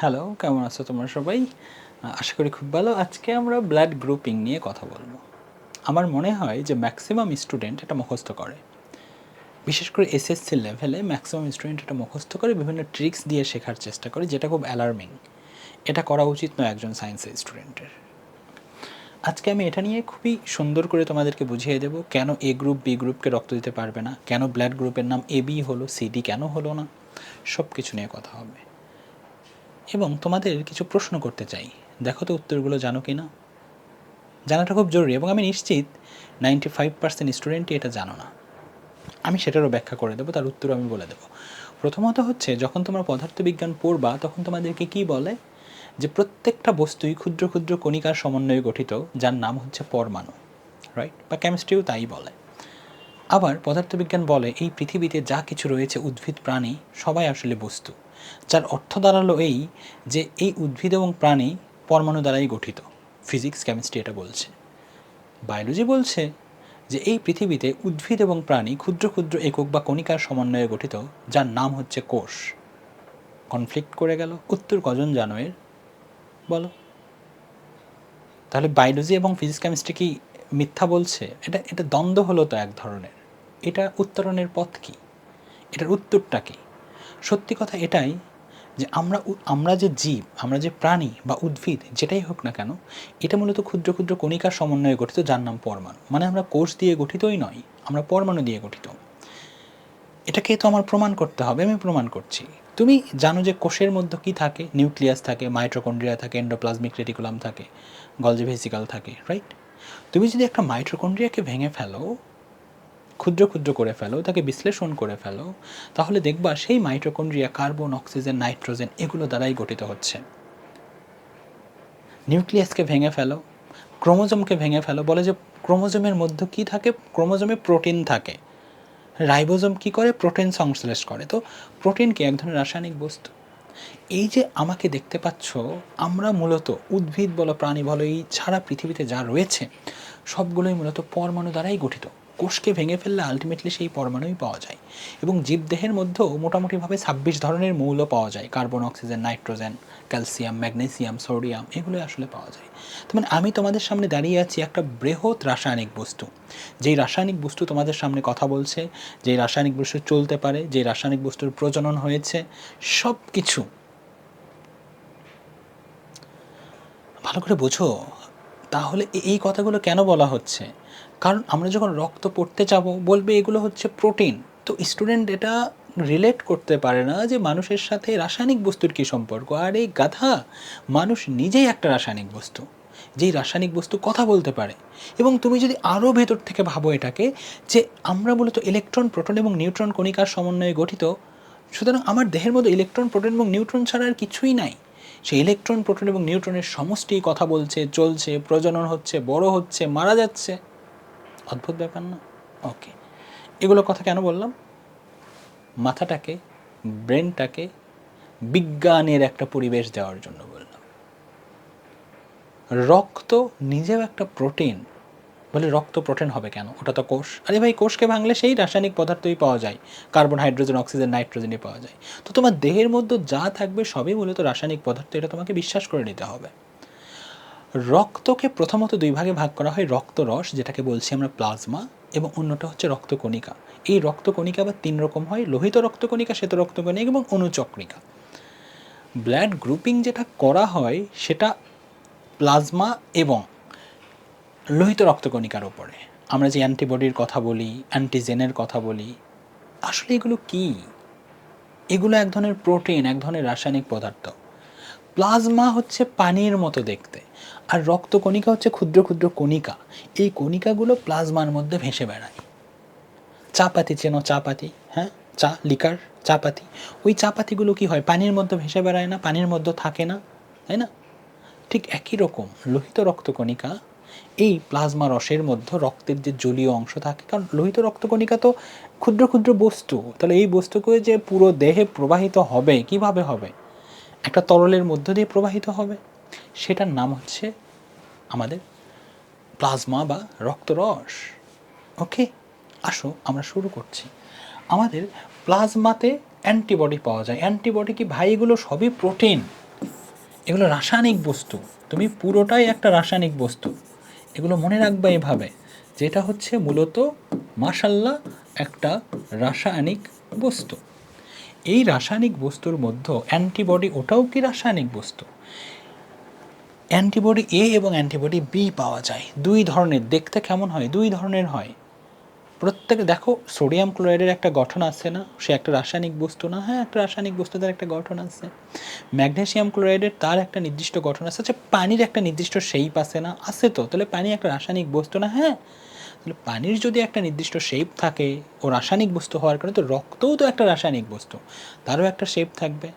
Hello কেমন আছো তোমরা সবাই? আশা করি খুব ভালো। আজকে আমরা ব্লাড গ্রুপিং নিয়ে কথা বলব। আমার মনে হয় যে ম্যাক্সিমাম স্টুডেন্ট এটা মুখস্থ করে। বিশেষ করে এসএসসি লেভেলে ম্যাক্সিমাম স্টুডেন্ট এটা মুখস্থ করে, বিভিন্ন ট্রিক্স দিয়ে শেখার চেষ্টা করে, যেটা খুব অ্যালার্মিং এটা করা উচিত নয় একজন সায়েন্সের স্টুডেন্টের আজকে আমি এটা নিয়ে খুবই সুন্দর করে তোমাদেরকে বুঝিয়ে দেবো, কেন এ গ্রুপ বি গ্রুপকে রক্ত দিতে পারবে না, কেন ব্লাড গ্রুপের নাম এ বি হলো সিডি কেন হলো না সব কিছু নিয়ে কথা হবে। এবং তোমাদের কিছু প্রশ্ন করতে চাই। দেখো তো উত্তরগুলো জানো কি না জানাটা খুব জরুরি এবং আমি নিশ্চিত নাইনটি ফাইভ পার্সেন্ট স্টুডেন্টই এটা জানো না। আমি সেটারও ব্যাখ্যা করে দেবো, তার উত্তর আমি বলে দেবো। প্রথমত হচ্ছে, যখন তোমরা পদার্থবিজ্ঞান পড়বা, তখন তোমাদেরকে কি বলে? যে প্রত্যেকটা বস্তুই ক্ষুদ্র ক্ষুদ্র কণিকার সমন্বয়ে গঠিত, যার নাম হচ্ছে পরমাণু রাইট বা কেমিস্ট্রিও তাই বলে। আবার পদার্থবিজ্ঞান বলে, এই পৃথিবীতে যা কিছু রয়েছে উদ্ভিদ, প্রাণী, সবাই আসলে বস্তু। যার অর্থ দাঁড়াল এই যে এই উদ্ভিদ এবং প্রাণী পরমাণু দ্বারাই গঠিত। ফিজিক্স কেমিস্ট্রি এটা বলছে। বায়োলজি বলছে যে এই পৃথিবীতে উদ্ভিদ এবং প্রাণী ক্ষুদ্র ক্ষুদ্র একক বা কণিকার সমন্বয়ে গঠিত, যার নাম হচ্ছে কোষ। কনফ্লিক্ট করে গেল। উত্তর কজন জানো এর বলো। তাহলে বায়োলজি এবং ফিজিক্স কেমিস্ট্রি কি মিথ্যা বলছে? এটা এটা দ্বন্দ্ব হলো তো এক ধরনের। এটা উত্তরণের পথ কি? এটার উত্তরটা কি? সত্যি কথা এটাই যে আমরা আমরা যে জীব, আমরা যে প্রাণী বা উদ্ভিদ, যেটাই হোক না কেন, এটা মূলত ক্ষুদ্র ক্ষুদ্র কণিকার সমন্বয়ে গঠিত, যার নাম পরমাণু। মানে আমরা কোষ দিয়ে গঠিতই নয়, আমরা পরমাণু দিয়ে গঠিত। এটাকে তো আমার প্রমাণ করতে হবে, আমি প্রমাণ করছি। তুমি জানো যে কোষের মধ্যে কি থাকে? নিউক্লিয়াস থাকে মাইট্রোকন্ড্রিয়া থাকে এন্ডোপ্লাজমিক রেটিকুলাম থাকে, গলজি ভেসিকাল থাকে রাইট তুমি যদি একটা মাইট্রোকন্ড্রিয়াকে ভেঙে ফেলো ক্ষুদ্র ক্ষুদ্র করে ফেলো তাকে বিশ্লেষণ করে ফেলো, তাহলে দেখবা সেই মাইট্রোকন্ড্রিয়া কার্বন অক্সিজেন নাইট্রোজেন এগুলো দ্বারাই গঠিত হচ্ছে। নিউক্লিয়াসকে ভেঙে ফেলো, ক্রোমোজোমকে ভেঙে ফেলো, বলে যে ক্রোমোজোমের মধ্যে কি থাকে? ক্রোমোজোমে প্রোটিন থাকে। রাইবোজোম কি করে? প্রোটিন সংশ্লেষ করে। তো প্রোটিন কি? এক ধরনের রাসায়নিক বস্তু। এই যে আমাকে দেখতে পাচ্ছ, আমরা মূলত উদ্ভিদ বলো প্রাণী বলো, এই ছাড়া পৃথিবীতে যা রয়েছে, সবগুলোই মূলত পরমাণু দ্বারাই গঠিত। কোষকে ভেঙে ফেললে আলটিমেটলি সেই পরমাণুই পাওয়া যায়। এবং জীবদেহের মধ্যেও মোটামুটিভাবে ছাব্বিশ ধরনের মৌল পাওয়া যায়। Carbon, oxygen, nitrogen, calcium, magnesium, sodium এগুলো আসলে পাওয়া যায়। তো মানে আমি তোমাদের সামনে দাঁড়িয়ে আছি একটা বৃহৎ রাসায়নিক বস্তু। যেই রাসায়নিক বস্তু তোমাদের সামনে কথা বলছে, যেই রাসায়নিক বস্তু চলতে পারে, যেই রাসায়নিক বস্তুর প্রজনন হয়েছে সব কিছু ভালো করে বোঝো। তাহলে এই কথাগুলো কেন বলা হচ্ছে? কারণ আমরা যখন রক্ত পড়তে যাব, বলবে এগুলো হচ্ছে প্রোটিন। তো স্টুডেন্ট এটা রিলেট করতে পারে না যে মানুষের সাথে রাসায়নিক বস্তুর কী সম্পর্ক। আর এই গাধা মানুষ নিজেই একটা রাসায়নিক বস্তু, যেই রাসায়নিক বস্তু কথা বলতে পারে। এবং তুমি যদি আরও ভেতর থেকে ভাবো এটাকে যে আমরা মূলত ইলেকট্রন প্রোটন এবং নিউট্রন কণিকার সমন্বয়ে গঠিত, সুতরাং আমার দেহের মধ্যে ইলেকট্রন প্রোটন এবং নিউট্রন ছাড়া আর কিছুই নাই। সেই ইলেকট্রন প্রোটন এবং নিউট্রনের সমষ্টি কথা বলছে, চলছে, প্রজনন হচ্ছে, বড় হচ্ছে, মারা যাচ্ছে। অদ্ভুত ব্যাপার না? ওকে এগুলো কথা কেন বললাম? মাথাটাকে ব্রেনটাকে বিজ্ঞানের একটা পরিবেশ দেওয়ার জন্য বললাম। রক্ত নিজেও একটা প্রোটিন বলে রক্ত প্রোটিন হবে কেন? ওটা তো কোষ। আরে ভাই, কোষকে ভাঙলে সেই রাসায়নিক পদার্থই পাওয়া যায়। কার্বন হাইড্রোজেন অক্সিজেন নাইট্রোজেনই পাওয়া যায়। তো তোমার দেহের মধ্যে যা থাকবে সবই মূলত রাসায়নিক পদার্থ, এটা তোমাকে বিশ্বাস করে নিতে হবে। রক্তকে প্রথমত দুই ভাগে ভাগ করা হয়, রক্তরস, যেটাকে বলছি আমরা প্লাজমা, এবং অন্যটা হচ্ছে রক্তকণিকা। এই রক্তকণিকা আবার তিন রকম হয়, লোহিত রক্তকণিকা, শ্বেত রক্তকণিকা এবং অনুচক্রিকা। ব্লাড গ্রুপিং যেটা করা হয়, সেটা প্লাজমা এবং লোহিত রক্তকণিকার ওপরে আমরা যে অ্যান্টিবডির কথা বলি, অ্যান্টিজেনের কথা বলি, আসলে এগুলো কি? এগুলো এক ধরনের প্রোটিন, এক ধরনের রাসায়নিক পদার্থ। প্লাজমা হচ্ছে পানির মতো দেখতে, আর রক্তকণিকা হচ্ছে ক্ষুদ্র ক্ষুদ্র কণিকা। এই কণিকাগুলো প্লাজমার মধ্যে ভেসে বেড়ায়। চাপাতি চেনো, চাপাতি হ্যাঁ? চা, লিকার, চাপাতি। ওই চাপাতিগুলো কি হয়? পানির মধ্যে ভেসে বেড়ায় না? পানির মধ্যে থাকে না? তাই না? ঠিক একই রকম লোহিত রক্তকণিকা, এই প্লাজমা রসের মধ্যে রক্তের যে জলীয় অংশ থাকে, কারণ লোহিত রক্তকণিকা তো ক্ষুদ্র ক্ষুদ্র বস্তু। তাহলে এই বস্তুকে যে পুরো দেহে প্রবাহিত হবে, কীভাবে হবে? একটা তরলের মধ্য দিয়ে প্রবাহিত হবে। সেটার নাম হচ্ছে আমাদের প্লাজমা বা রক্তরস। ওকে? আসো, আমরা শুরু করছি। আমাদের প্লাজমাতে অ্যান্টিবডি পাওয়া যায়। অ্যান্টিবডি কি ভাই, এগুলো সবই প্রোটিন। এগুলো রাসায়নিক বস্তু। তুমি পুরোটাই একটা রাসায়নিক বস্তু। এগুলো মনে রাখবে এভাবে। যেটা হচ্ছে মূলত মাসাল্লাহ একটা রাসায়নিক বস্তু। এই রাসায়নিক বস্তুর মধ্যে অ্যান্টিবডি ওটাও কি রাসায়নিক বস্তু? অ্যান্টিবডি এ এবং অ্যান্টিবডি বি পাওয়া যায়। দুই ধরনের, দেখতে কেমন হয়? দুই ধরনের হয়। প্রত্যেক, দেখো সোডিয়াম ক্লোরাইডের একটা গঠন আছে না? সে একটা রাসায়নিক বস্তু না? হ্যাঁ একটা রাসায়নিক বস্তু তার একটা গঠন আছে। ম্যাগনেশিয়াম ক্লোরাইডের তার একটা নির্দিষ্ট গঠন আছে। আচ্ছা পানির একটা নির্দিষ্ট শেপ আছে না? আছে তো। তাহলে পানি একটা রাসায়নিক বস্তু না? হ্যাঁ। তাহলে পানির যদি একটা নির্দিষ্ট শেপ থাকে ও রাসায়নিক বস্তু হওয়ার কারণে, তো রক্তও তো একটা রাসায়নিক বস্তু, তারও একটা শেপ থাকবে।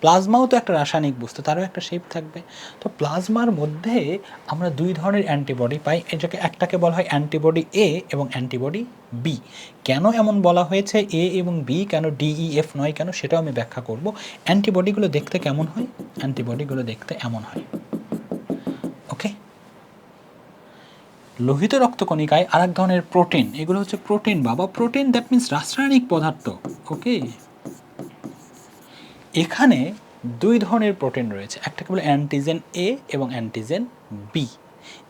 প্লাজমাও তো একটা রাসায়নিক বস্তু, তারও একটা শেপ থাকবে। তো প্লাজমার মধ্যে আমরা দুই ধরনের অ্যান্টিবডি পাই, এটাকে একটাকে বলা হয় অ্যান্টিবডি এ এবং অ্যান্টিবডি বি কেন এমন বলা হয়েছে এ এবং বি কেন ডিইএফ নয় কেন, সেটাও আমি ব্যাখ্যা করব। অ্যান্টিবডিগুলো দেখতে কেমন হয়? অ্যান্টিবডিগুলো দেখতে এমন হয়। ওকে লোহিত রক্তকণিকায় আর এক ধরনের প্রোটিন। এগুলো হচ্ছে প্রোটিন বাবা প্রোটিন দ্যাট মিন্স রাসায়নিক পদার্থ। ওকে? এখানে দুই ধরনের প্রোটিন রয়েছে। একটাকে বলে অ্যান্টিজেন এ এবং অ্যান্টিজেন বি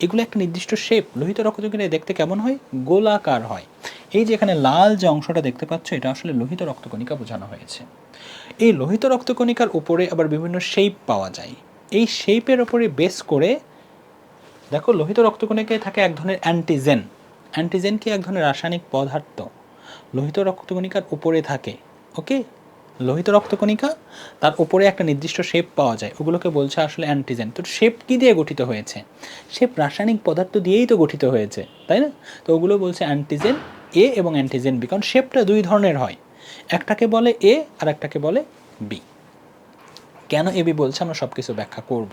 এগুলো একটা নির্দিষ্ট শেপ লোহিত রক্তকণিকায় দেখতে কেমন হয়? গোলাকার হয়। এই যে এখানে লাল যে অংশটা দেখতে পাচ্ছ, এটা আসলে লোহিত রক্তকণিকা বোঝানো হয়েছে। এই লোহিত রক্তকণিকার উপরে আবার বিভিন্ন শেপ পাওয়া যায়। এই শেপের ওপরে বেস করে দেখো, লোহিত রক্তকণিকায় থাকে এক ধরনের অ্যান্টিজেন অ্যান্টিজেন কি এক ধরনের রাসায়নিক পদার্থ? লোহিত রক্তকণিকার উপরে থাকে ওকে লোহিত রক্তকণিকা, তার উপরে একটা নির্দিষ্ট শেপ পাওয়া যায়, ওগুলোকে বলছে আসলে অ্যান্টিজেন তো শেপ কী দিয়ে গঠিত হয়েছে? শেপ রাসায়নিক পদার্থ দিয়েই তো গঠিত হয়েছে, তাই না? তো ওগুলো বলছে অ্যান্টিজেন এ এবং অ্যান্টিজেন বি কারণ শেপটা দুই ধরনের হয়। একটাকে বলে এ আর একটাকে বলে বি কেন এবি বলছে আমরা সব কিছু ব্যাখ্যা করব।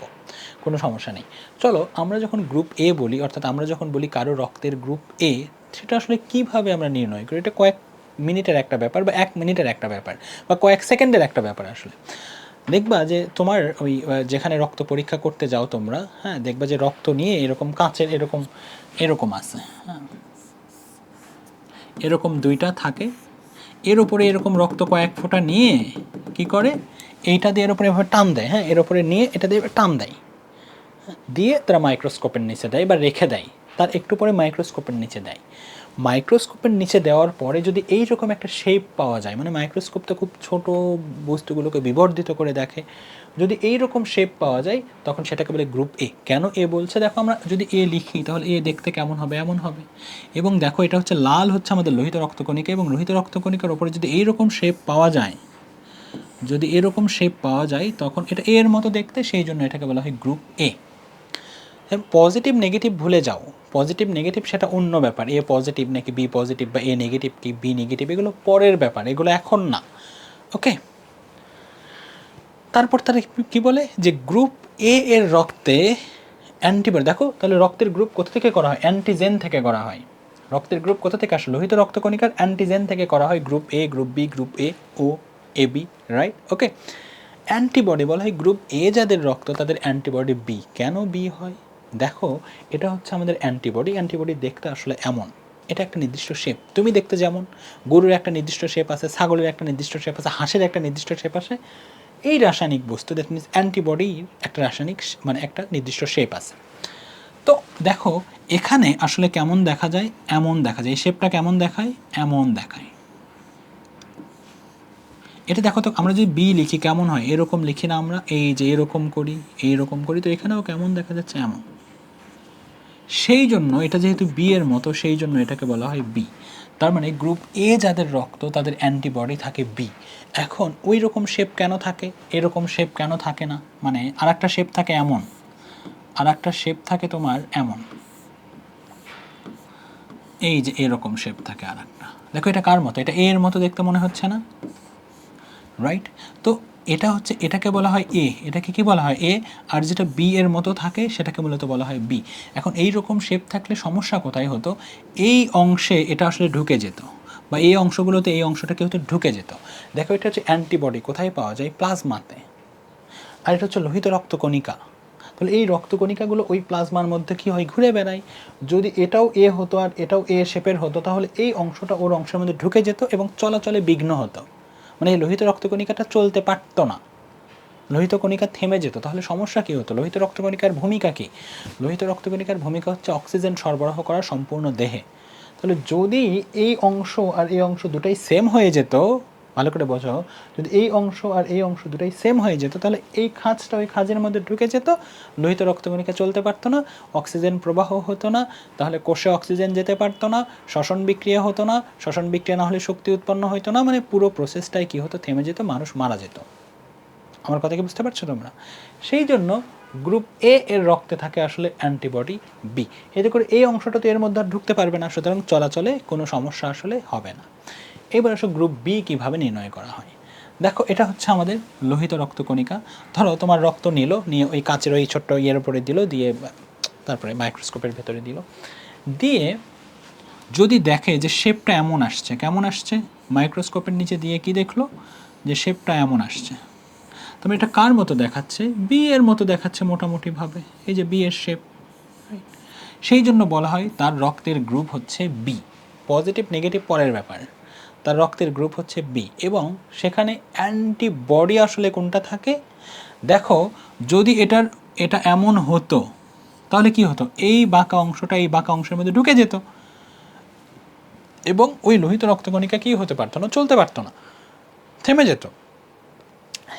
কোনো সমস্যা নেই। চলো আমরা যখন গ্রুপ এ বলি, অর্থাৎ আমরা যখন বলি কারও রক্তের গ্রুপ এ সেটা আসলে কীভাবে আমরা নির্ণয় করি? এটা কয়েক মিনিটের একটা ব্যাপার বা এক মিনিটের একটা ব্যাপার বা কয়েক সেকেন্ডের একটা ব্যাপার আসলে। দেখবা যে তোমার ওই যেখানে রক্ত পরীক্ষা করতে যাও তোমরা হ্যাঁ দেখবা যে রক্ত নিয়ে এরকম কাঁচের এরকম এরকম আছে হ্যাঁ। এরকম দুইটা থাকে, এর উপরে এরকম রক্ত কয়েক ফোঁটা নিয়ে কি করে? এইটা দিয়ে এর উপরে এভাবে টান দেয় হ্যাঁ? এর উপরে নিয়ে এটা দিয়ে টান দেয়। দিয়ে তারা মাইক্রোস্কোপের নিচে দেয় বা রেখে দেয়, তার একটু পরে মাইক্রোস্কোপের নিচে দেয়। মাইক্রোস্কোপের নিচে দেওয়ার পরে যদি এই রকম একটা শেপ পাওয়া যায় মানে মাইক্রোস্কোপ তো খুব ছোট বস্তুগুলোকে বিবর্ধিত করে দেখে, যদি এই রকম শেপ পাওয়া যায়, তখন সেটাকে বলে গ্রুপ এ কেন এ বলছে? দেখো আমরা যদি এ লিখি, তাহলে এ দেখতে কেমন হবে? এমন হবে। এবং দেখো এটা হচ্ছে, লাল হচ্ছে আমাদের লোহিত রক্তকণিকা এবং লোহিত রক্তকণিকার ওপরে যদি এই রকম শেপ পাওয়া যায় যদি এরকম শেপ পাওয়া যায়, তখন এটা এর মতো দেখতে, সেই জন্য এটাকে বলা হয় গ্রুপ এ পজিটিভ নেগেটিভ ভুলে যাও। পজিটিভ নেগেটিভ সেটা অন্য ব্যাপার। এ পজিটিভ নাকি বি পজিটিভ বা এ নেগেটিভ কি বি নেগেটিভ এগুলো পরের ব্যাপার। এগুলো এখন না। ওকে তারপর তারা কি- বলে? যে গ্রুপ এ এর রক্তে অ্যান্টিবডি দেখো, তাহলে রক্তের গ্রুপ কোথা থেকে করা হয়? অ্যান্টিজেন থেকে করা হয়। রক্তের গ্রুপ কোথা থেকে আসে লোহিত রক্তকণিকার অ্যান্টিজেন থেকে করা হয় group A group B group A O A B right okay antibody বলা হয় গ্রুপ এ যাদের রক্ত, তাদের অ্যান্টিবডি বি কেন বি হয়? দেখো, এটা হচ্ছে আমাদের অ্যান্টিবডি অ্যান্টিবডি দেখতে আসলে এমন। এটা একটা নির্দিষ্ট শেপ তুমি দেখতে যেমন, গরুর একটা নির্দিষ্ট শেপ আছে, ছাগলের একটা নির্দিষ্ট শেপ আছে, হাঁসের একটা নির্দিষ্ট শেপ আছে। এই রাসায়নিক বস্তু দ্যাট মিনস অ্যান্টিবডির একটা রাসায়নিক মানে একটা নির্দিষ্ট শেপ আছে। তো দেখো, এখানে আসলে কেমন দেখা যায়? এমন দেখা যায়। এই শেপটা কেমন দেখায়? এমন দেখায়। এটা দেখো তো, আমরা যদি বি লিখি, কেমন হয়? এরকম লিখি না আমরা, এই যে এরকম করি এই রকম করি, তো এখানেও কেমন দেখা যাচ্ছে? এমন। সেই জন্য এটা যেহেতু বি এর মতো, সেই জন্য এটাকে বলা হয় বি তার মানে গ্রুপ এ যাদের রক্ত, তাদের অ্যান্টিবডি থাকে বি এখন ওই রকম শেপ কেন থাকে? এরকম শেপ কেন থাকে না? মানে আর একটা শেপ থাকে এমন। আর একটা শেপ থাকে তোমার এমন। এই যে এরকম শেপ থাকে আর একটা দেখো এটা কার মতো? এটা এর মতো দেখতে মনে হচ্ছে না? রাইট তো এটা হচ্ছে, এটাকে বলা হয় এ এটাকে কি বলা হয়? এ আর যেটা বি এর মতো থাকে, সেটাকে মূলত বলা হয় বি এখন এই রকম শেপ থাকলে সমস্যা কোথায় হতো? এই অংশে এটা আসলে ঢুকে যেত, বা এই অংশগুলোতে এই অংশটা কি হতো? ঢুকে যেত। দেখো, এটা হচ্ছে অ্যান্টিবডি কোথায় পাওয়া যায়? প্লাজমাতে। আর এটা হচ্ছে লোহিত রক্তকণিকা। তাহলে এই রক্তকণিকাগুলো ওই প্লাজমার মধ্যে কি হয়? ঘুরে বেড়ায়। যদি এটাও এ হতো আর এটাও এ শেপের হতো, তাহলে এই অংশটা ওর অংশের মধ্যে ঢুকে যেত এবং চলাচলে বিঘ্ন হতো। মানে এই লোহিত রক্তকণিকাটা চলতে পারতো না। লোহিত কণিকা থেমে যেত, তাহলে সমস্যা কী হতো? লোহিত রক্তকণিকার ভূমিকা কী? লোহিত রক্তকণিকার ভূমিকা হচ্ছে অক্সিজেন সরবরাহ করা সম্পূর্ণ দেহে। তাহলে যদি এই অংশ আর এই অংশ দুটাই সেম হয়ে যেত ভালো করে বোঝো যদি এই অংশ আর এই অংশ দুটাই সেম হয়ে যেত, তাহলে এই খাঁজটা ওই খাঁজের মধ্যে ঢুকে যেত, লোহিত রক্তকণিকা চলতে পারতো না, অক্সিজেন প্রবাহ হতো না, তাহলে কোষে অক্সিজেন যেতে পারতো না, শ্বসন বিক্রিয়া হতো না, শ্বসন বিক্রিয়া না হলে শক্তি উৎপন্ন হতো না মানে পুরো প্রসেসটাই কী হতো, থেমে যেত, মানুষ মারা যেত। আমার কথা কি বুঝতে পারছ তোমরা? সেই জন্য গ্রুপ এ এর রক্তে থাকে আসলে অ্যান্টিবডি বি এতে করে এই অংশটা তো এর মধ্যে ঢুকতে পারবে না, সুতরাং চলাচলে কোনো সমস্যা আসলে হবে না। এবার আসলে গ্রুপ বি কীভাবে নির্ণয় করা হয়। দেখো, এটা হচ্ছে আমাদের লোহিত রক্তকণিকা ধরো, তোমার রক্ত নিল, নিয়ে ওই কাচের ওই ছোট্ট ইয়ের উপরে দিল, দিয়ে তারপরে মাইক্রোস্কোপের ভেতরে দিল। দিয়ে যদি দেখে যে শেপটা এমন আসছে, কেমন আসছে? মাইক্রোস্কোপের নিচে দিয়ে কি দেখল? যে শেপটা এমন আসছে। তবে এটা কার মতো দেখাচ্ছে? বি এর মতো দেখাচ্ছে মোটামুটিভাবে। এই যে বি এর শেপ সেই জন্য বলা হয় তার রক্তের গ্রুপ হচ্ছে বি পজিটিভ নেগেটিভ পরের ব্যাপার। তার রক্তের গ্রুপ হচ্ছে বি এবং সেখানে অ্যান্টিবডি আসলে কোনটা থাকে? দেখো, যদি এটার, এটা এমন হতো, তাহলে কি হতো? এই বাঁকা অংশটা এই বাঁকা অংশের মধ্যে ঢুকে যেত। এবং ওই লোহিত রক্তকণিকা কি হতে পারতো না? চলতে পারতো না। থেমে যেত।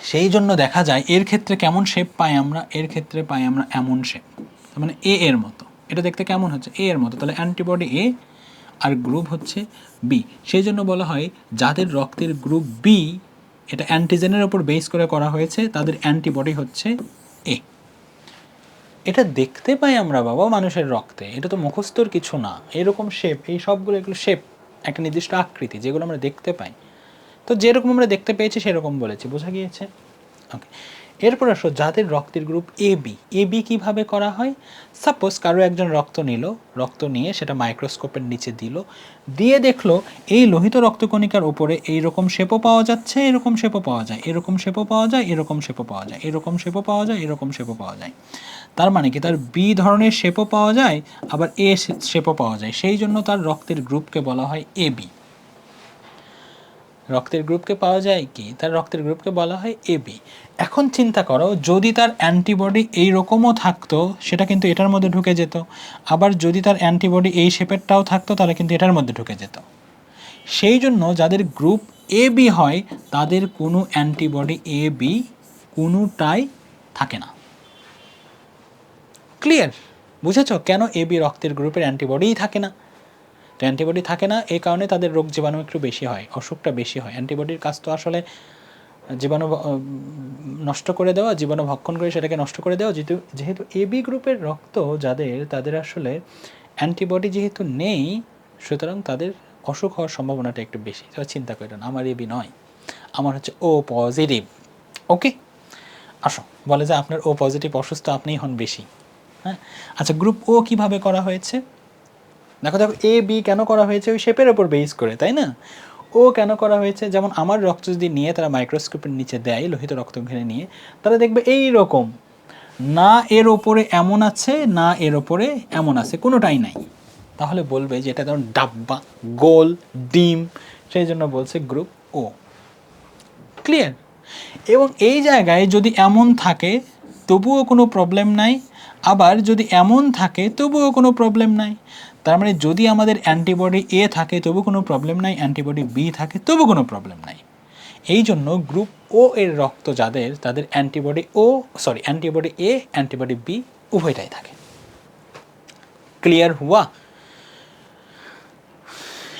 সেই জন্য দেখা যায় এর ক্ষেত্রে কেমন শেপ পাই আমরা? এর ক্ষেত্রে পাই আমরা এমন শেপ মানে এ এর মতো। এটা দেখতে কেমন হচ্ছে? এ এর মতো। তাহলে অ্যান্টিবডি এ আর গ্রুপ হচ্ছে বি সেই জন্য বলা হয় যাদের রক্তের গ্রুপ বি এটা অ্যান্টিজেনের ওপর বেস করে করা হয়েছে, তাদের অ্যান্টিবডি হচ্ছে এ এটা দেখতে পাই আমরা বাবা মানুষের রক্তে, এটা তো মুখস্থর কিছু না। এরকম শেপ এই সবগুলো এগুলো শেপ একটা নির্দিষ্ট আকৃতি, যেগুলো আমরা দেখতে পাই। তো যেরকম আমরা দেখতে পেয়েছি, সেরকম বলেছি, বোঝা গিয়েছে? ওকে এরপর আসো যাদের রক্তের group A B A B কীভাবে করা হয়? সাপোজ কারও একজন রক্ত নিল, রক্ত নিয়ে সেটা মাইক্রোস্কোপের নিচে দিল, দিয়ে দেখল এই লোহিত রক্তকণিকার উপরে এইরকম শেপও পাওয়া যাচ্ছে, এরকম শেপও পাওয়া যায়, এরকম শেপও পাওয়া যায়, এরকম শেপও পাওয়া যায়, এরকম শেপও পাওয়া যায়, এরকম শেপও পাওয়া যায়। তার মানে কি? তার বি ধরনের শেপও পাওয়া যায়, আবার এ শেপও পাওয়া যায়। সেই জন্য তার রক্তের গ্রুপকে বলা হয় এ বি রক্তের গ্রুপকে পাওয়া যায় কি? তার রক্তের গ্রুপকে বলা হয় এবি এখন চিন্তা করো, যদি তার অ্যান্টিবডি এই রকমও থাকতো, সেটা কিন্তু এটার মধ্যে ঢুকে যেত। আবার যদি তার অ্যান্টিবডি এই শেপেরটাও থাকতো, তাহলে কিন্তু এটার মধ্যে ঢুকে যেত। সেই জন্য যাদের গ্রুপ এ বি হয়, তাদের কোনো অ্যান্টিবডি এ বি কোনোটাই থাকে না। ক্লিয়ার? বুঝেছ? কেন এ বি রক্তের গ্রুপের অ্যান্টিবডিই থাকে না? তো অ্যান্টিবডি থাকে না, এই কারণে তাদের রোগ জীবাণু একটু বেশি হয়, অসুখটা বেশি হয়। অ্যান্টিবডির কাজ তো আসলে জীবাণু নষ্ট করে দেওয়া, জীবাণু ভক্ষণ করে সেটাকে নষ্ট করে দেওয়া। যেহেতু যেহেতু এবি গ্রুপের রক্ত যাদের, তাদের আসলে অ্যান্টিবডি যেহেতু নেই, সুতরাং তাদের অসুখ হওয়ার সম্ভাবনাটা একটু বেশি। তো চিন্তা করেন আমার এবি নয়, আমার হচ্ছে ও পজিটিভ ওকে আসো, বলে যে আপনার ও পজিটিভ অসুস্থ আপনিই হন বেশি। হ্যাঁ? আচ্ছা গ্রুপ ও কীভাবে করা হয়েছে? দেখো দেখো এ বি কেন করা হয়েছে? ওই শেপের ওপর বেস করে, তাই না? ও কেন করা হয়েছে? যেমন আমার রক্ত যদি নিয়ে তারা মাইক্রোস্কোপের নিচে দেয়, লোহিত রক্ত ঘিরে নিয়ে, তারা দেখবে এই রকম। না এর ওপরে এমন আছে, না এর ওপরে এমন আছে, কোনোটাই নাই। তাহলে বলবে যে এটা ধরুন ডাব্বা, গোল, ডিম, সেই জন্য বলছে গ্রুপ ও ক্লিয়ার এবং এই জায়গায় যদি এমন থাকে, তবুও কোনো প্রবলেম নাই। আবার যদি এমন থাকে, তবুও কোনো প্রবলেম নাই। তার মানে যদি আমাদের অ্যান্টিবডি এ থাকে, তবু কোনো প্রবলেম নাই, অ্যান্টিবডি বি থাকে, তবু কোনো প্রবলেম নাই। এই জন্য গ্রুপ ও এর রক্ত যাদের, তাদের antibody O sorry antibody A antibody B উভয়টাই থাকে। ক্লিয়ার হুয়া?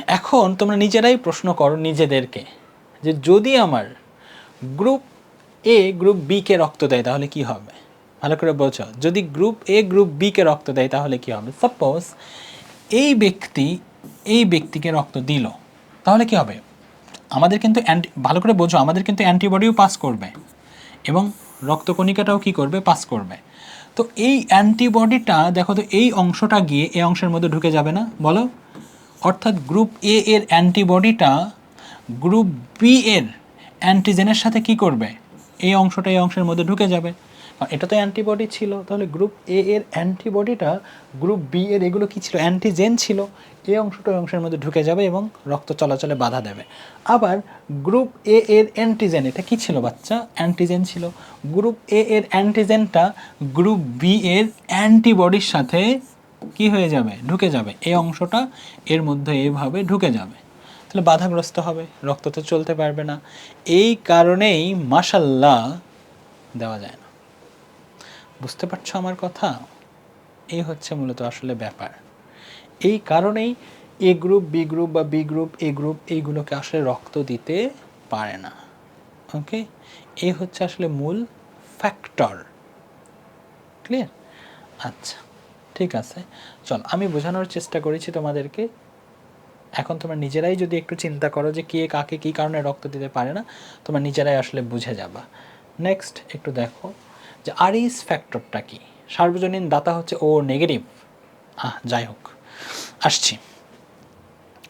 এখন তোমরা নিজেরাই প্রশ্ন করো নিজেদেরকে যে যদি আমার গ্রুপ এ গ্রুপ বি কে রক্ত দেয়, তাহলে কি হবে? ভালো করে বোঝো। যদি গ্রুপ এ গ্রুপ বি কে রক্ত দেয়, তাহলে কি হবে? সাপোজ এই ব্যক্তি, এই ব্যক্তিকে রক্ত দিল, তাহলে কি হবে? আমাদের কিন্তু অ্যান্টি, ভালো করে বোঝো, আমাদের কিন্তু অ্যান্টিবডিও পাস করবে এবং রক্তকণিকাটাও কি করবে? পাস করবে। তো এই অ্যান্টিবডিটা, দেখো তো, এই অংশটা গিয়ে এই অংশের মধ্যে ঢুকে যাবে না? বলো। অর্থাৎ গ্রুপ এ এর অ্যান্টিবডিটা, গ্রুপ বি এর অ্যান্টিজেনের সাথে কি করবে? এই অংশটা এই অংশের মধ্যে ঢুকে যাবে। এটা তো অ্যান্টিবডি ছিল। তাহলে গ্রুপ এ এর অ্যান্টিবডিটা গ্রুপ বি এর এগুলো কী ছিল? অ্যান্টিজেন ছিল। এই অংশটা ওই অংশের মধ্যে ঢুকে যাবে এবং রক্ত চলাচলে বাধা দেবে। আবার গ্রুপ এ এর অ্যান্টিজেন এটা কী ছিল বাচ্চা? অ্যান্টিজেন ছিল। গ্রুপ এ এর অ্যান্টিজেনটা গ্রুপ বি এর অ্যান্টিবডির সাথে কি হয়ে যাবে? ঢুকে যাবে। এই অংশটা এর মধ্যে এইভাবে ঢুকে যাবে। তাহলে বাধাগ্রস্ত হবে। রক্ত তো চলতে পারবে না। এই কারণেই মাসাল্লাহ দেওয়া যায় না। বুঝতে পারছ আমার কথা? এই হচ্ছে মূলত আসলে ব্যাপার। এই কারণেই এ গ্রুপ বি গ্রুপ বা বি গ্রুপ এ গ্রুপ এইগুলোকে আসলে রক্ত দিতে পারে না। ওকে এই হচ্ছে আসলে মূল ফ্যাক্টর ক্লিয়ার আচ্ছা ঠিক আছে। চল, আমি বোঝানোর চেষ্টা করেছি তোমাদেরকে। এখন তোমরা নিজেরাই যদি একটু চিন্তা করো যে কে কাকে কী কারণে রক্ত দিতে পারে না, তোমরা নিজেরাই আসলে বুঝে যাবা। নেক্সট একটু দেখো। যে আরিস ফ্যাক্টরটা কি? সার্বজনীন দাতা হচ্ছে ও নেগেটিভ আহ, যাই হোক, আসছি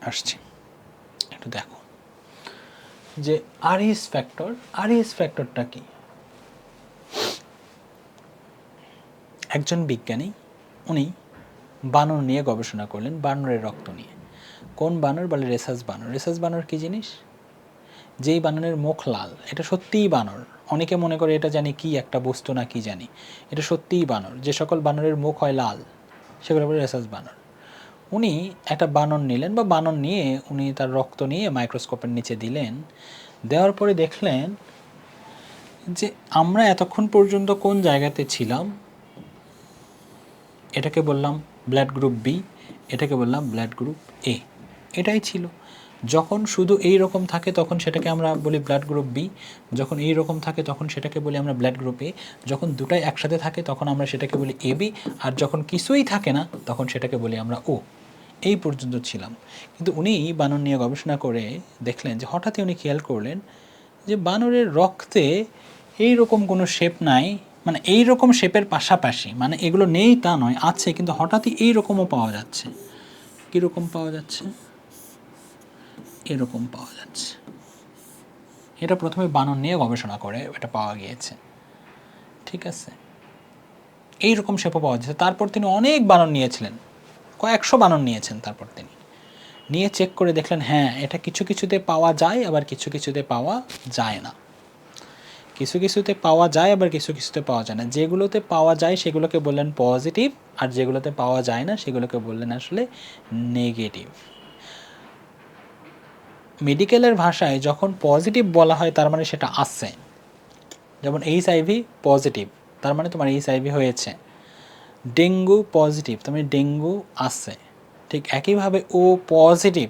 আসছি। একটু দেখো। যে আরিস ফ্যাক্টর আরিস ফ্যাক্টরটা কি? একজন বিজ্ঞানী, উনি বানর নিয়ে গবেষণা করলেন, বানরের রক্ত নিয়ে। কোন বানর? বলে রেসাস বানর। রেসাস বানর কি জিনিস? যেই বানরের মুখ লাল, এটা সত্যিই বানর। অনেকে মনে করে এটা জানি কি একটা বস্তু না কি জানি। এটা সত্যিই বানর। যে সকল বানরের মুখ হয় লাল, সেগুলো বলে রেসাস বানর। উনি একটা বানর নিলেন বা বানর নিয়ে উনি তার রক্ত নিয়ে মাইক্রোস্কোপের নিচে দিলেন। দেওয়ার পরে দেখলেন যে আমরা এতক্ষণ পর্যন্ত কোন জায়গাতে ছিলাম? এটাকে বললাম ব্লাড গ্রুপ বি, এটাকে বললাম ব্লাড গ্রুপ এ। এটাই ছিল। যখন শুধু এই রকম থাকে তখন সেটাকে আমরা বলি ব্লাড গ্রুপ বি যখন এই রকম থাকে তখন সেটাকে বলি আমরা ব্লাড গ্রুপ এ যখন দুটাই একসাথে থাকে তখন আমরা সেটাকে বলি এ বি আর যখন কিছুই থাকে না তখন সেটাকে বলি আমরা ও এই পর্যন্ত ছিলাম। কিন্তু উনি বানর নিয়ে গবেষণা করে দেখলেন যে হঠাৎই উনি খেয়াল করলেন যে বানরের রক্তে এই রকম কোনো শেপ নাই মানে এই রকম শেপের পাশাপাশি মানে এগুলো নেই তা নয়, আছে, কিন্তু হঠাৎই এই রকমও পাওয়া যাচ্ছে। কীরকম পাওয়া যাচ্ছে? এরকম পাওয়া যাচ্ছে। এটা প্রথমে বানর নিয়ে গবেষণা করে এটা পাওয়া গিয়েছে। ঠিক আছে? এই রকম শেপও পাওয়া যাচ্ছে। তারপর তিনি অনেক বানর নিয়েছিলেন। কয়েকশো বানর নিয়েছেন তারপর তিনি। নিয়ে চেক করে দেখলেন হ্যাঁ এটা কিছু কিছুতে পাওয়া যায়, আবার কিছু কিছুতে পাওয়া যায় না। কিছু কিছুতে পাওয়া যায়, আবার কিছু কিছুতে পাওয়া যায় না। যেগুলোতে পাওয়া যায়, সেগুলোকে বললেন পজিটিভ, আর যেগুলোতে পাওয়া যায় না, সেগুলোকে বললেন আসলে নেগেটিভ। মেডিকেলের ভাষায় যখন পজিটিভ বলা হয়, তার মানে সেটা আছে। যেমন এইচ আইভি পজিটিভ তার মানে তোমার এইচ আইভি হয়েছে। ডেঙ্গু পজিটিভ তার মানে ডেঙ্গু আছে। ঠিক একইভাবে ও পজিটিভ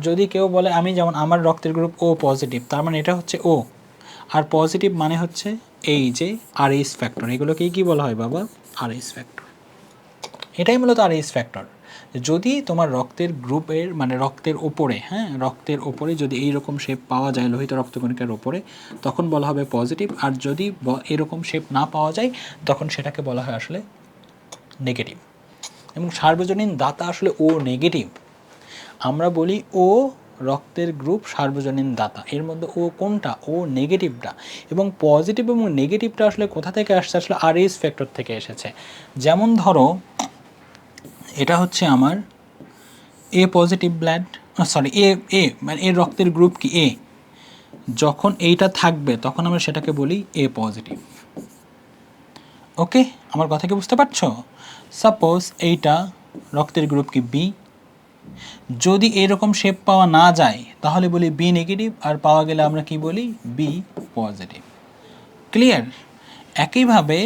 যদি কেউ বলে, আমি যেমন আমার রক্তের গ্রুপ ও পজিটিভ তার মানে এটা হচ্ছে ও আর পজিটিভ মানে হচ্ছে এই যে আর এইস ফ্যাক্টর এগুলোকেই কি বলা হয় বাবা? আর এইস ফ্যাক্টর এটাই মূলত আর এইস ফ্যাক্টর যদি তোমার রক্তের গ্রুপের মানে রক্তের ওপরে হ্যাঁ রক্তের ওপরে যদি এই রকম শেপ পাওয়া যায়, লোহিত রক্তকণিকার ওপরে, তখন বলা হবে পজিটিভ আর যদি এরকম শেপ না পাওয়া যায়, তখন সেটাকে বলা হয় আসলে নেগেটিভ এবং সার্বজনীন দাতা আসলে ও নেগেটিভ আমরা বলি ও রক্তের গ্রুপ সার্বজনীন দাতা। এর মধ্যে ও কোনটা? ও নেগেটিভটা এবং পজিটিভ এবং নেগেটিভটা আসলে কোথা থেকে আসছে? আসলে আর এস ফ্যাক্টর থেকে এসেছে। যেমন ধরো এটা হচ্ছে আমার A positive blood sorry A A মানে এর রক্তের গ্রুপ কি? এ যখন এইটা থাকবে, তখন আমরা সেটাকে বলি এ পজিটিভ ওকে আমার কথা কি বুঝতে পারছ? সাপোজ এইটা রক্তের গ্রুপ কি? বি যদি এরকম শেপ পাওয়া না যায়, তাহলে বলি বি নেগেটিভ আর পাওয়া গেলে আমরা কি বলি? বি পজিটিভ ক্লিয়ার একইভাবে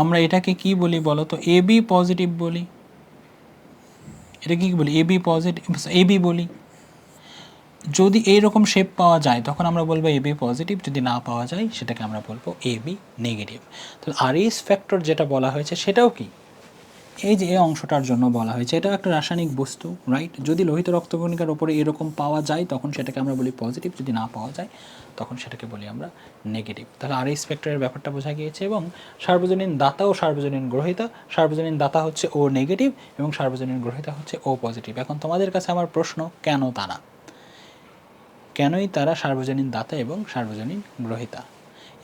আমরা এটাকে কি বলি বলো তো এ বি পজিটিভ বলি। এটা কি বলি? এবি পজিটিভ এ বি বলি। যদি এইরকম শেপ পাওয়া যায়, তখন আমরা বলব এ বি পজিটিভ যদি না পাওয়া যায়, সেটাকে আমরা বলব এ বি নেগেটিভ তো আর এস ফ্যাক্টর যেটা বলা হয়েছে, সেটাও কি? এই যে এই অংশটার জন্য বলা হয়েছে, এটাও একটা রাসায়নিক বস্তু রাইট যদি লোহিত রক্তকণিকার ওপরে এরকম পাওয়া যায়, তখন সেটাকে আমরা বলি পজিটিভ যদি না পাওয়া যায়, তখন সেটাকে বলি আমরা নেগেটিভ তাহলে আর এই স্পেক্টরের ব্যাপারটা বোঝা গিয়েছে এবং সার্বজনীন দাতা ও সার্বজনীন গ্রহিতা, সার্বজনীন দাতা হচ্ছে ও নেগেটিভ এবং সার্বজনীন গ্রহিতা হচ্ছে ও পজিটিভ এখন তোমাদের কাছে আমার প্রশ্ন, কেন তারা? কেনই তারা সার্বজনীন দাতা এবং সার্বজনীন গ্রহিতা?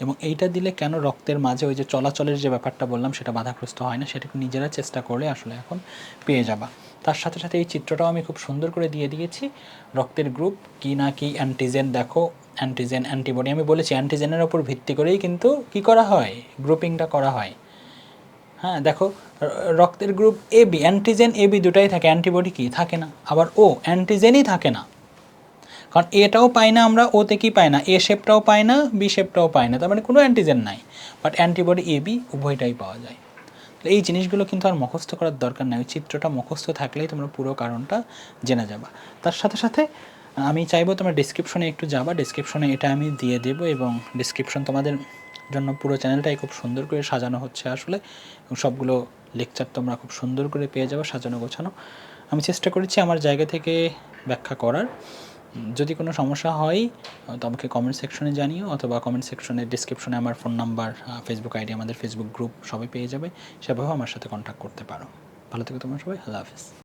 এবং এইটা দিলে কেন রক্তের মাঝে ওই যে চলাচলের যে ব্যাপারটা বললাম, সেটা বাধাগ্রস্ত হয় না? সেটা নিজেরা চেষ্টা করলে আসলে এখন পেয়ে যাবা। তার সাথে সাথে এই চিত্রটাও আমি খুব সুন্দর করে দিয়ে দিয়েছি। রক্তের গ্রুপ কি না কি অ্যান্টিজেন দেখো অ্যান্টিজেন অ্যান্টিবডি আমি বলেছি অ্যান্টিজেনের ওপর ভিত্তি করেই কিন্তু কি করা হয়? গ্রুপিংটা করা হয়। হ্যাঁ দেখো রক্তের group A B antigen A B দুটাই থাকে অ্যান্টিবডি কি? থাকে না। আবার ও অ্যান্টিজেনই থাকে না। কারণ এটাও পাই না আমরা, ওতে কি পাই না? এ শেপটাও পাই না, বি শেপটাও পাই না, তার মানে কোনো অ্যান্টিজেন নাই। বাট অ্যান্টিবডি এ বি উভয়টাই পাওয়া যায়। এই জিনিসগুলো কিন্তু আর মুখস্থ করার দরকার নাই। চিত্রটা মুখস্থ থাকলেই তোমরা পুরো কারণটা জেনে যাবা। তার সাথে সাথে, আমি চাইব তোমরা ডিসক্রিপশনে একটু যাবা। ডিসক্রিপশনে এটা আমি দিয়ে দেবো এবং ডিসক্রিপশন তোমাদের জন্য পুরো চ্যানেলটাই খুব সুন্দর করে সাজানো হচ্ছে আসলে। এবং সবগুলো লেকচার তোমরা খুব সুন্দর করে পেয়ে যাবে, সাজানো গোছানো। আমি চেষ্টা করেছি আমার জায়গা থেকে ব্যাখ্যা করার। যদি কোনো সমস্যা হয়, তো আমাকে কমেন্ট সেকশনে জানিও, অথবা কমেন্ট সেকশনের ডিসক্রিপশনে আমার ফোন নাম্বার ফেসবুক আইডি আমাদের ফেসবুক গ্রুপ সবাই পেয়ে যাবে। সেভাবেও আমার সাথে কন্ট্যাক্ট করতে পারো। ভালো থেকো তোমার সবাই, আল্লাহ হাফিজ।